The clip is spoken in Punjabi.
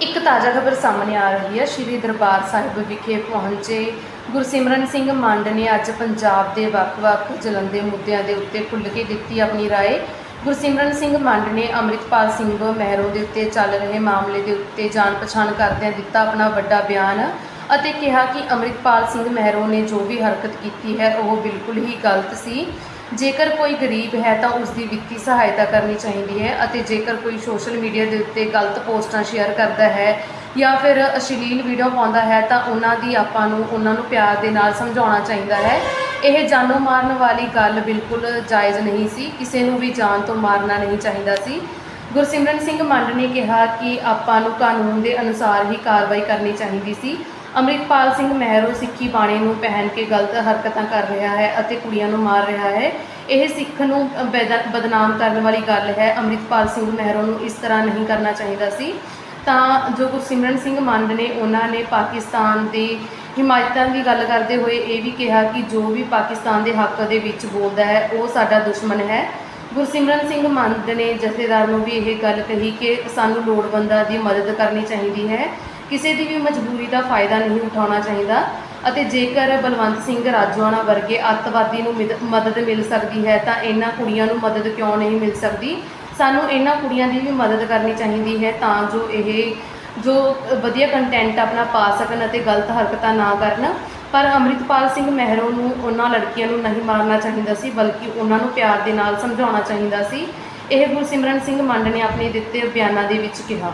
ਇੱਕ ਤਾਜ਼ਾ ਖਬਰ ਸਾਹਮਣੇ ਆ ਰਹੀ ਹੈ ਸ਼੍ਰੀ ਦਰਬਾਰ ਸਾਹਿਬ ਵਿਖੇ ਪਹੁੰਚੇ ਗੁਰਸਿਮਰਨ ਸਿੰਘ ਮੰਡ ਨੇ ਅੱਜ ਪੰਜਾਬ ਦੇ ਵੱਖ-ਵੱਖ ਜਲੰਦੇ ਮੁੱਦਿਆਂ ਦੇ ਉੱਤੇ ਖੁੱਲ੍ਹ ਕੇ ਦਿੱਤੀ ਆਪਣੀ رائے ਗੁਰਸਿਮਰਨ ਸਿੰਘ ਮੰਡ ਨੇ ਅੰਮ੍ਰਿਤਪਾਲ ਸਿੰਘ ਮਹਿਰੋ ਦੇ ਉੱਤੇ ਚੱਲ ਰਹੇ ਮਾਮਲੇ ਦੇ ਉੱਤੇ ਜਾਣ ਪਛਾਣ ਕਰਦਿਆਂ ਦਿੱਤਾ ਆਪਣਾ ਵੱਡਾ ਬਿਆਨ ਅਤੇ ਕਿਹਾ ਕਿ ਅੰਮ੍ਰਿਤਪਾਲ ਸਿੰਘ ਮਹਿਰੋ ਨੇ ਜੋ ਵੀ ਹਰਕਤ ਕੀਤੀ ਹੈ ਉਹ ਬਿਲਕੁਲ ਹੀ ਗਲਤ ਸੀ ਜੇਕਰ ਕੋਈ ਗਰੀਬ ਹੈ ਤਾਂ ਉਸ ਦੀ ਵਿੱਤੀ ਸਹਾਇਤਾ ਕਰਨੀ ਚਾਹੀਦੀ ਹੈ ਅਤੇ ਜੇਕਰ ਕੋਈ ਸੋਸ਼ਲ ਮੀਡੀਆ ਦੇ ਉੱਤੇ ਗਲਤ ਪੋਸਟਾਂ ਸ਼ੇਅਰ ਕਰਦਾ ਹੈ ਜਾਂ ਫਿਰ ਅਸ਼ਲੀਲ ਵੀਡੀਓ ਪਾਉਂਦਾ ਹੈ ਤਾਂ ਉਹਨਾਂ ਦੀ ਆਪਾਂ ਨੂੰ ਉਹਨਾਂ ਨੂੰ ਪਿਆਰ ਦੇ ਨਾਲ ਸਮਝਾਉਣਾ ਚਾਹੀਦਾ ਹੈ। ਇਹ ਜਾਨੋਂ ਮਾਰਨ ਵਾਲੀ ਗੱਲ ਬਿਲਕੁਲ ਜਾਇਜ਼ ਨਹੀਂ ਸੀ। ਕਿਸੇ ਨੂੰ ਵੀ ਜਾਨ ਤੋਂ ਮਾਰਨਾ ਨਹੀਂ ਚਾਹੀਦਾ ਸੀ। ਗੁਰਸਿਮਰਨ ਸਿੰਘ ਮੰਡ ਨੇ ਕਿਹਾ ਕਿ ਆਪਾਂ ਨੂੰ ਕਾਨੂੰਨ ਦੇ ਅਨੁਸਾਰ ਹੀ ਕਾਰਵਾਈ ਕਰਨੀ ਚਾਹੀਦੀ ਸੀ। ਅੰਮ੍ਰਿਤਪਾਲ ਸਿੰਘ ਮਹਿਰੋ ਸਿੱਖੀ ਬਾਣੀ ਨੂੰ ਪਹਿਨ ਕੇ ਗਲਤ ਹਰਕਤਾਂ ਕਰ ਰਿਹਾ ਹੈ ਅਤੇ ਕੁੜੀਆਂ ਨੂੰ ਮਾਰ ਰਿਹਾ ਹੈ। ਇਹ ਸਿੱਖ ਨੂੰ ਬੈਦ- ਬਦਨਾਮ ਕਰਨ ਵਾਲੀ ਗੱਲ ਹੈ। ਅੰਮ੍ਰਿਤਪਾਲ ਸਿੰਘ ਮਹਿਰੋ ਨੂੰ ਇਸ ਤਰ੍ਹਾਂ ਨਹੀਂ ਕਰਨਾ ਚਾਹੀਦਾ ਸੀ। ਤਾਂ ਜੋ ਗੁਰਸਿਮਰਨ ਸਿੰਘ ਮੰਡ ਨੇ ਉਹਨਾਂ ਨੇ ਪਾਕਿਸਤਾਨ ਦੇ ਹਿਮਾਇਤਾਂ ਦੀ ਗੱਲ ਕਰਦੇ ਹੋਏ ਇਹ ਵੀ ਕਿਹਾ ਕਿ ਜੋ ਵੀ ਪਾਕਿਸਤਾਨ ਦੇ ਹੱਕ ਦੇ ਵਿੱਚ ਬੋਲਦਾ ਹੈ, ਉਹ ਸਾਡਾ ਦੁਸ਼ਮਣ ਹੈ। ਗੁਰਸਿਮਰਨ ਸਿੰਘ ਮੰਦ ਨੇ ਜਥੇਦਾਰ ਨੂੰ ਵੀ ਇਹ ਗੱਲ ਕਹੀ ਕਿ ਸਾਨੂੰ ਲੋੜਵੰਦਾਂ ਦੀ ਮਦਦ ਕਰਨੀ ਚਾਹੀਦੀ ਹੈ। ਕਿਸੇ ਦੀ ਵੀ ਮਜਬੂਰੀ ਦਾ ਫਾਇਦਾ ਨਹੀਂ ਉਠਾਉਣਾ ਚਾਹੀਦਾ ਅਤੇ ਜੇਕਰ ਬਲਵੰਤ ਸਿੰਘ ਰਾਜੋਆਣਾ ਵਰਗੇ ਅੱਤਵਾਦੀ ਨੂੰ ਮਿਦ- ਮਦਦ ਮਿਲ ਸਕਦੀ ਹੈ ਤਾਂ ਇਹਨਾਂ ਕੁੜੀਆਂ ਨੂੰ ਮਦਦ ਕਿਉਂ ਨਹੀਂ ਮਿਲ ਸਕਦੀ? ਸਾਨੂੰ ਇਹਨਾਂ ਕੁੜੀਆਂ ਦੀ ਵੀ ਮਦਦ ਕਰਨੀ ਚਾਹੀਦੀ ਹੈ ਤਾਂ ਜੋ ਇਹ, ਜੋ ਵਧੀਆ ਕੰਟੈਂਟ ਆਪਣਾ ਪਾ ਸਕਣ ਅਤੇ ਗਲਤ ਹਰਕਤਾਂ ਨਾ ਕਰਨ। ਪਰ ਅੰਮ੍ਰਿਤਪਾਲ ਸਿੰਘ ਮਹਿਰੋ ਨੂੰ ਉਹਨਾਂ ਲੜਕੀਆਂ ਨੂੰ ਨਹੀਂ ਮਾਰਨਾ ਚਾਹੀਦਾ ਸੀ, ਬਲਕਿ ਉਹਨਾਂ ਨੂੰ ਪਿਆਰ ਦੇ ਨਾਲ ਸਮਝਾਉਣਾ ਚਾਹੀਦਾ ਸੀ। ਇਹ ਗੁਰਸਿਮਰਨ ਸਿੰਘ ਮੰਡ ਨੇ ਆਪਣੇ ਦਿੱਤੇ ਬਿਆਨਾਂ ਦੇ ਵਿੱਚ ਕਿਹਾ।